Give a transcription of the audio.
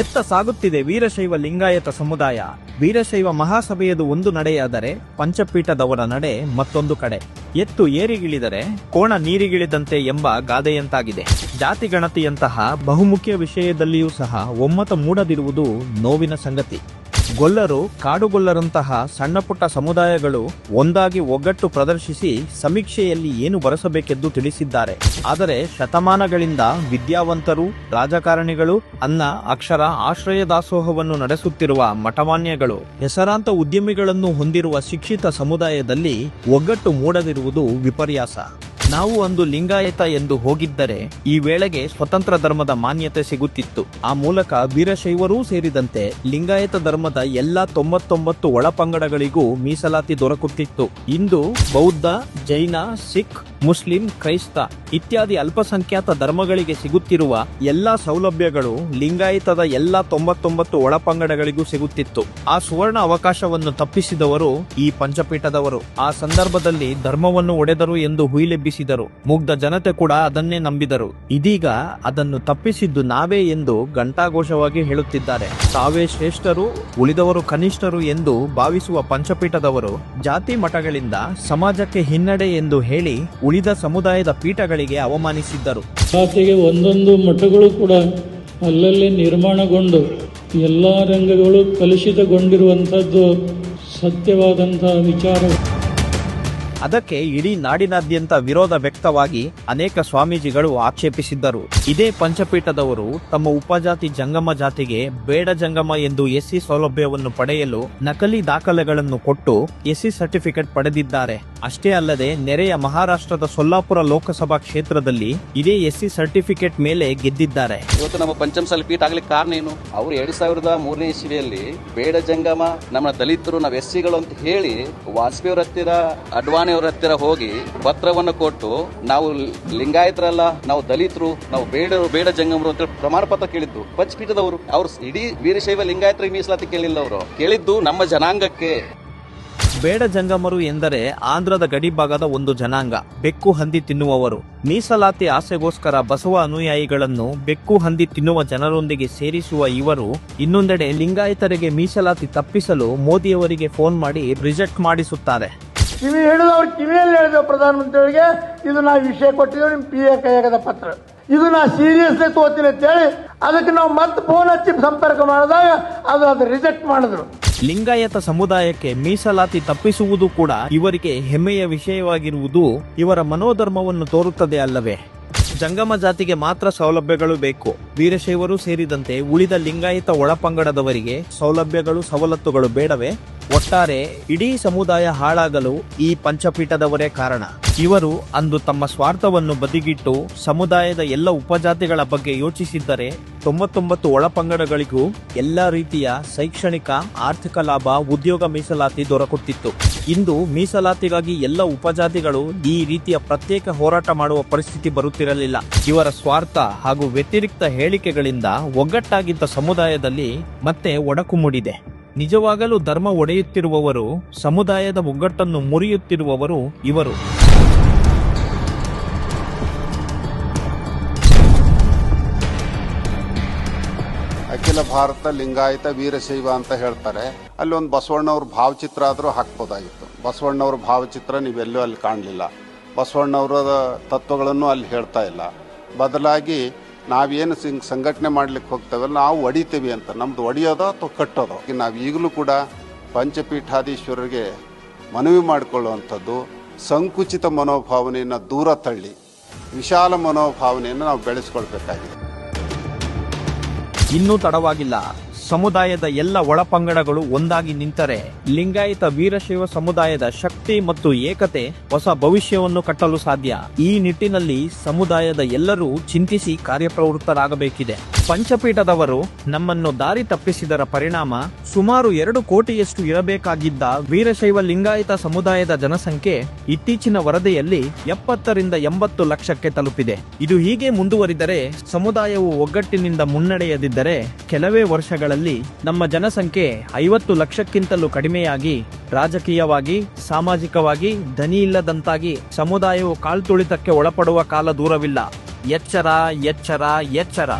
ಎತ್ತ ಸಾಗುತ್ತಿದೆ ವೀರಶೈವ ಲಿಂಗಾಯತ ಸಮುದಾಯ. ವೀರಶೈವ ಮಹಾಸಭೆಯದು ಒಂದು ನಡೆಯಾದರೆ ಪಂಚಪೀಠದವರ ನಡೆ ಮತ್ತೊಂದು ಕಡೆ. ಎತ್ತು ಏರಿಗಿಳಿದರೆ ಕೋಣ ನೀರಿಗಿಳಿದಂತೆ ಎಂಬ ಗಾದೆಯಂತಾಗಿದೆ. ಜಾತಿ ಗಣತಿಯಂತಹ ಬಹುಮುಖ್ಯ ವಿಷಯದಲ್ಲಿಯೂ ಸಹ ಒಮ್ಮತ ಮೂಡದಿರುವುದು ನೋವಿನ ಸಂಗತಿ. ಗೊಲ್ಲರು, ಕಾಡುಗೊಲ್ಲರಂತಹ ಸಣ್ಣಪುಟ್ಟ ಸಮುದಾಯಗಳು ಒಂದಾಗಿ ಒಗ್ಗಟ್ಟು ಪ್ರದರ್ಶಿಸಿ ಸಮೀಕ್ಷೆಯಲ್ಲಿ ಏನು ಬರೆಸಬೇಕೆಂದು ತಿಳಿಸಿದ್ದಾರೆ. ಆದರೆ ಶತಮಾನಗಳಿಂದ ವಿದ್ಯಾವಂತರು, ರಾಜಕಾರಣಿಗಳು, ಅನ್ನ, ಅಕ್ಷರ, ಆಶ್ರಯ ದಾಸೋಹವನ್ನು ನಡೆಸುತ್ತಿರುವ ಮಠಮಾನ್ಯಗಳು, ಹೆಸರಾಂತ ಉದ್ಯಮಿಗಳನ್ನು ಹೊಂದಿರುವ ಶಿಕ್ಷಿತ ಸಮುದಾಯದಲ್ಲಿ ಒಗ್ಗಟ್ಟು ಮೂಡದಿರುವುದು ವಿಪರ್ಯಾಸ. ನಾವು ಒಂದು ಲಿಂಗಾಯತ ಎಂದು ಹೋಗಿದ್ದರೆ ಈ ವೇಳೆಗೆ ಸ್ವತಂತ್ರ ಧರ್ಮದ ಮಾನ್ಯತೆ ಸಿಗುತ್ತಿತ್ತು. ಆ ಮೂಲಕ ವೀರಶೈವರೂ ಸೇರಿದಂತೆ ಲಿಂಗಾಯತ ಧರ್ಮದ ಎಲ್ಲಾ ತೊಂಬತ್ತೊಂಬತ್ತು ಒಳಪಂಗಡಗಳಿಗೂ ಮೀಸಲಾತಿ ದೊರಕುತ್ತಿತ್ತು. ಇಂದು ಬೌದ್ಧ, ಜೈನ, ಸಿಖ್ ಮುಸ್ಲಿಂ, ಕ್ರೈಸ್ತ ಇತ್ಯಾದಿ ಅಲ್ಪಸಂಖ್ಯಾತ ಧರ್ಮಗಳಿಗೆ ಸಿಗುತ್ತಿರುವ ಎಲ್ಲಾ ಸೌಲಭ್ಯಗಳು ಲಿಂಗಾಯತದ ಎಲ್ಲಾ ತೊಂಬತ್ತೊಂಬತ್ತು ಒಳಪಂಗಡಗಳಿಗೂ ಸಿಗುತ್ತಿತ್ತು. ಆ ಸುವರ್ಣ ಅವಕಾಶವನ್ನು ತಪ್ಪಿಸಿದವರು ಈ ಪಂಚಪೀಠದವರು. ಆ ಸಂದರ್ಭದಲ್ಲಿ ಧರ್ಮವನ್ನು ಒಡೆದರು ಎಂದು ಹುಯಿಲೆಬ್ಬಿಸಿದರು. ಮುಗ್ಧ ಜನತೆ ಕೂಡ ಅದನ್ನೇ ನಂಬಿದರು. ಇದೀಗ ಅದನ್ನು ತಪ್ಪಿಸಿದ್ದು ನಾವೇ ಎಂದು ಘಂಟಾಘೋಷವಾಗಿ ಹೇಳುತ್ತಿದ್ದಾರೆ. ತಾವೇ ಶ್ರೇಷ್ಠರು, ಉಳಿದವರು ಕನಿಷ್ಠರು ಎಂದು ಭಾವಿಸುವ ಪಂಚಪೀಠದವರು ಜಾತಿ ಮಠಗಳಿಂದ ಸಮಾಜಕ್ಕೆ ಹಿನ್ನಡೆ ಎಂದು ಹೇಳಿ ಉಳಿದ ಸಮುದಾಯದ ಪೀಠಗಳಿಗೆ ಅವಮಾನಿಸಿದ್ದರು. ಜಾತಿಗೆ ಒಂದೊಂದು ಮಠಗಳು ಕೂಡ ಅಲ್ಲಲ್ಲಿ ನಿರ್ಮಾಣಗೊಂಡು ಎಲ್ಲ ರಂಗಗಳು ಕಲುಷಿತಗೊಂಡಿರುವಂಥದ್ದು ಸತ್ಯವಾದಂತಹ ವಿಚಾರ ಅದಕ್ಕೆ ಇಡೀ ನಾಡಿನಾದ್ಯಂತ ವಿರೋಧ ವ್ಯಕ್ತವಾಗಿ ಅನೇಕ ಸ್ವಾಮೀಜಿಗಳು ಆಕ್ಷೇಪಿಸಿದ್ದರು. ಇದೇ ಪಂಚಪೀಠದವರು ತಮ್ಮ ಉಪಜಾತಿ ಜಂಗಮ ಜಾತಿಗೆ ಬೇಡ ಜಂಗಮ ಎಂದು ಎಸ್ಸಿ ಸೌಲಭ್ಯವನ್ನು ಪಡೆಯಲು ನಕಲಿ ದಾಖಲೆಗಳನ್ನು ಕೊಟ್ಟು ಎಸ್ಸಿ ಸರ್ಟಿಫಿಕೇಟ್ ಪಡೆದಿದ್ದಾರೆ. ಅಷ್ಟೇ ಅಲ್ಲದೆ ನೆರೆಯ ಮಹಾರಾಷ್ಟ್ರದ ಸೊಲ್ಲಾಪುರ ಲೋಕಸಭಾ ಕ್ಷೇತ್ರದಲ್ಲಿ ಇದೇ ಎಸ್ಸಿ ಸರ್ಟಿಫಿಕೇಟ್ ಮೇಲೆ ಗೆದ್ದಿದ್ದಾರೆ. ಇವತ್ತು ನಮ್ಮ ಪಂಚಮಸಾಲಿ ಪೀಠ ಆಗ್ಲಿಕ್ಕೆ ಕಾರಣ ಏನು? ಅವರು ಎರಡ್ ಸಾವಿರದ ಮೂರನೇ ಇಸ್ವಿಯಲ್ಲಿ ಬೇಡ ಜಂಗಮ, ನಮ್ಮ ದಲಿತರು, ನಾವು ಎಸ್ಸಿಗಳು ಅಂತ ಹೇಳಿ ವಾಜಪೇಯಿ ಅವರ ಹತ್ತಿರ ಅಡ್ವಾಣಿ ಅವ್ರ ಹತ್ತಿರ ಹೋಗಿ ಪತ್ರವನ್ನು ಕೊಟ್ಟು, ನಾವು ಲಿಂಗಾಯತರಲ್ಲ, ನಾವು ದಲಿತರು, ನಾವು ಬೇಡ ಬೇಡ ಜಂಗಮರು ಅಂತ ಪ್ರಮಾಣ ಪತ್ರ ಕೇಳಿದ್ದು. ಪಂಚಪೀಠದವರು, ಅವ್ರು ಇಡೀ ವೀರಶೈವ ಲಿಂಗಾಯತರಿಗೆ ಮೀಸಲಾತಿ ಕೇಳಿಲ್ಲ ಅವರು. ಕೇಳಿದ್ದು ನಮ್ಮ ಜನಾಂಗಕ್ಕೆ. ಬೇಡ ಜಂಗಮರು ಎಂದರೆ ಆಂಧ್ರದ ಗಡಿಭಾಗದ ಒಂದು ಜನಾಂಗ, ಬೆಕ್ಕು ಹಂದಿ ತಿನ್ನುವವರು. ಮೀಸಲಾತಿ ಆಸೆಗೋಸ್ಕರ ಬಸವ ಅನುಯಾಯಿಗಳನ್ನು ಬೆಕ್ಕು ಹಂದಿ ತಿನ್ನುವ ಜನರೊಂದಿಗೆ ಸೇರಿಸುವ ಇವರು, ಇನ್ನೊಂದೆಡೆ ಲಿಂಗಾಯತರಿಗೆ ಮೀಸಲಾತಿ ತಪ್ಪಿಸಲು ಮೋದಿಯವರಿಗೆ ಫೋನ್ ಮಾಡಿ ರಿಜೆಕ್ಟ್ ಮಾಡಿಸುತ್ತಾರೆ. ಕಿವಿ ಹಿಡಿದು ಅವ್ರ ಕಿವಿಯಲ್ಲಿ ಹೇಳಿದೆವು ಪ್ರಧಾನಮಂತ್ರಿಯವರಿಗೆ, ಇದು ನಾ ವಿಷಯ ಕೊಟ್ಟಿದ್ದೇವೆ ನಿಮ್ಮ ಪಿ ಎ ಕೈಯಾಗದ ಪತ್ರ. ಇದು ನಾ ಸೀರಿಯಸ್ಲಿ ತಗೋತೀನಿ ಅಂತೇಳಿ ಅದಕ್ಕೆ ನಾವು ಮತ್ತೆ ಫೋನ್ ಹಚ್ಚಿ ಸಂಪರ್ಕ ಮಾಡಿದಾಗ ಅದು ಅದು ರಿಜೆಕ್ಟ್ ಮಾಡಿದ್ರು. ಲಿಂಗಾಯತ ಸಮುದಾಯಕ್ಕೆ ಮೀಸಲಾತಿ ತಪ್ಪಿಸುವುದು ಕೂಡ ಇವರಿಗೆ ಹೆಮ್ಮೆಯ ವಿಷಯವಾಗಿರುವುದು ಇವರ ಮನೋಧರ್ಮವನ್ನು ತೋರುತ್ತದೆ ಅಲ್ಲವೇ? ಜಂಗಮ ಜಾತಿಗೆ ಮಾತ್ರ ಸೌಲಭ್ಯಗಳು ಬೇಕು. ವೀರಶೈವರು ಸೇರಿದಂತೆ ಉಳಿದ ಲಿಂಗಾಯತ ಒಳಪಂಗಡದವರಿಗೆ ಸೌಲಭ್ಯಗಳು ಸವಲತ್ತುಗಳು ಬೇಡವೇ. ಒಟ್ಟಾರೆ ಇಡೀ ಸಮುದಾಯ ಹಾಳಾಗಲು ಈ ಪಂಚಪೀಠದವರೇ ಕಾರಣ. ಇವರು ಅಂದು ತಮ್ಮ ಸ್ವಾರ್ಥವನ್ನು ಬದಿಗಿಟ್ಟು ಸಮುದಾಯದ ಎಲ್ಲ ಉಪಜಾತಿಗಳ ಬಗ್ಗೆ ಯೋಚಿಸಿದ್ದರೆ ತೊಂಬತ್ತೊಂಬತ್ತು ಒಳಪಂಗಡಗಳಿಗೂ ಎಲ್ಲ ರೀತಿಯ ಶೈಕ್ಷಣಿಕ, ಆರ್ಥಿಕ ಲಾಭ, ಉದ್ಯೋಗ ಮೀಸಲಾತಿ ದೊರಕುತ್ತಿತ್ತು. ಇಂದು ಮೀಸಲಾತಿಗಾಗಿ ಎಲ್ಲ ಉಪಜಾತಿಗಳು ಈ ರೀತಿಯ ಪ್ರತ್ಯೇಕ ಹೋರಾಟ ಮಾಡುವ ಪರಿಸ್ಥಿತಿ ಬರುತ್ತಿರಲಿಲ್ಲ. ಇವರ ಸ್ವಾರ್ಥ ಹಾಗೂ ವ್ಯತಿರಿಕ್ತ ಹೇಳಿಕೆಗಳಿಂದ ಒಗ್ಗಟ್ಟಾಗಿದ್ದ ಸಮುದಾಯದಲ್ಲಿ ಮತ್ತೆ ಒಡಕು ಮೂಡಿದೆ. ನಿಜವಾಗಲೂ ಧರ್ಮ ಒಡೆಯುತ್ತಿರುವವರು, ಸಮುದಾಯದ ಒಗ್ಗಟ್ಟನ್ನು ಮುರಿಯುತ್ತಿರುವವರು ಇವರು. ಅಖಿಲ ಭಾರತ ಲಿಂಗಾಯತ ವೀರಶೈವ ಅಂತ ಹೇಳ್ತಾರೆ. ಅಲ್ಲಿ ಒಂದು ಬಸವಣ್ಣವ್ರ ಭಾವಚಿತ್ರ ಆದರೂ ಹಾಕ್ಬೋದಾಗಿತ್ತು. ಬಸವಣ್ಣವ್ರ ಭಾವಚಿತ್ರ ನೀವೆಲ್ಲೂ ಅಲ್ಲಿ ಕಾಣಲಿಲ್ಲ. ಬಸವಣ್ಣವ್ರ ತತ್ವಗಳನ್ನು ಅಲ್ಲಿ ಹೇಳ್ತಾ ಇಲ್ಲ. ಬದಲಾಗಿ ನಾವೇನು ಸಿಂಗ್ ಸಂಘಟನೆ ಮಾಡ್ಲಿಕ್ಕೆ ಹೋಗ್ತೇವಲ್ಲ, ನಾವು ಒಡಿತೀವಿ ಅಂತ. ನಮ್ದು ಒಡೆಯೋದೋ ಅಥವಾ ಕಟ್ಟೋದೋ. ನಾವು ಈಗಲೂ ಕೂಡ ಪಂಚಪೀಠಾಧೀಶ್ವರರಿಗೆ ಮನವಿ ಮಾಡಿಕೊಳ್ಳುವಂಥದ್ದು ಸಂಕುಚಿತ ಮನೋಭಾವನೆಯನ್ನು ದೂರ ತಳ್ಳಿ, ವಿಶಾಲ ಮನೋಭಾವನೆಯನ್ನು ನಾವು ಬೆಳೆಸ್ಕೊಳ್ಬೇಕಾಗಿದೆ. ಇನ್ನೂ ತಡವಾಗಿಲ್ಲ. ಸಮುದಾಯದ ಎಲ್ಲ ಒಳಪಂಗಡಗಳು ಒಂದಾಗಿ ನಿಂತರೆ. ಲಿಂಗಾಯತ ವೀರಶೈವ ಸಮುದಾಯದ ಶಕ್ತಿ ಮತ್ತು ಏಕತೆ ಹೊಸ ಭವಿಷ್ಯವನ್ನು ಕಟ್ಟಲು ಸಾಧ್ಯ. ಈ ನಿಟ್ಟಿನಲ್ಲಿ ಸಮುದಾಯದ ಎಲ್ಲರೂ ಚಿಂತಿಸಿ ಕಾರ್ಯಪ್ರವೃತ್ತರಾಗಬೇಕಿದೆ. ಪಂಚಪೀಠದವರು ನಮ್ಮನ್ನು ದಾರಿ ತಪ್ಪಿಸಿದರ ಪರಿಣಾಮ ಸುಮಾರು ಎರಡು ಕೋಟಿಯಷ್ಟು ಇರಬೇಕಾಗಿದ್ದ ವೀರಶೈವ ಲಿಂಗಾಯತ ಸಮುದಾಯದ ಜನಸಂಖ್ಯೆ ಇತ್ತೀಚಿನ ವರದಿಯಲ್ಲಿ ಎಪ್ಪತ್ತರಿಂದ ಎಂಬತ್ತು ಲಕ್ಷಕ್ಕೆ ತಲುಪಿದೆ. ಇದು ಹೀಗೆ ಮುಂದುವರಿದರೆ ಸಮುದಾಯವು ಒಗ್ಗಟ್ಟಿನಿಂದ ಮುನ್ನಡೆಯದಿದ್ದರೆ ಕೆಲವೇ ವರ್ಷಗಳಲ್ಲಿ ನಮ್ಮ ಜನಸಂಖ್ಯೆ ಐವತ್ತು ಲಕ್ಷಕ್ಕಿಂತಲೂ ಕಡಿಮೆಯಾಗಿ, ರಾಜಕೀಯವಾಗಿ, ಸಾಮಾಜಿಕವಾಗಿ ಧನಿ ಇಲ್ಲದಂತಾಗಿ ಸಮುದಾಯವು ಕಾಲ್ತುಳಿತಕ್ಕೆ ಒಳಪಡುವ ಕಾಲ ದೂರವಿಲ್ಲ. ಎಚ್ಚರ ಎಚ್ಚರ ಎಚ್ಚರ.